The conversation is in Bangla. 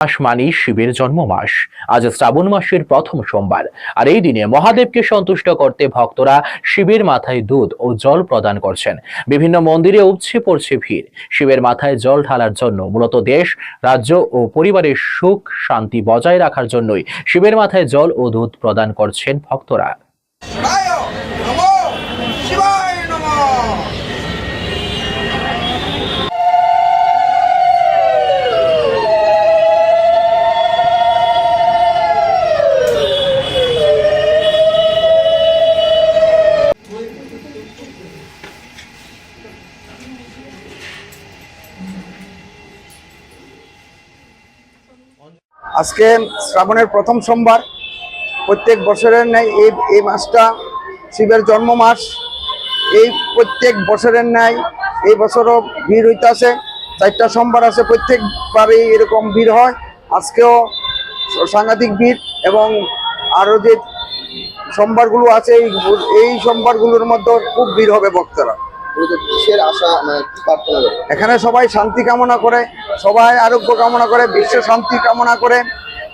মাস মানেই শিবের জন্ম মাস আজ শ্রাবণ মাসের প্রথম সোমবার। আর এই দিনে মহাদেবকে সন্তুষ্ট করতে ভক্তরা শিবের মাথায় দুধ ও জল প্রদান করছেন। বিভিন্ন মন্দিরে উপচে পড়ছে ভিড়। শিবের মাথায় জল ঢালার জন্য মূলত দেশ, রাজ্য ও পরিবারের সুখ শান্তি বজায় রাখার জন্যই শিবের মাথায় জল ও দুধ প্রদান করছেন ভক্তরা। আজকে শ্রাবণের প্রথম সোমবার। প্রত্যেক বছরের ন্যায় এই এই মাসটা শিবের জন্ম মাস এই প্রত্যেক বছরের ন্যায় এই বছরও ভিড় হইতাছে চারটা সোমবার আছে প্রত্যেকবারই এরকম ভিড় হয়। আজকেও সাংঘাতিক ভিড় এবং আরও যে সোমবারগুলো আছে এই এই সোমবারগুলোর মধ্যে খুব ভিড় হবে ভক্তরা। আশা মানে এখানে সবাই শান্তি কামনা করে। সবাই আরোগ্য কামনা করে বিশ্ব শান্তি কামনা করে।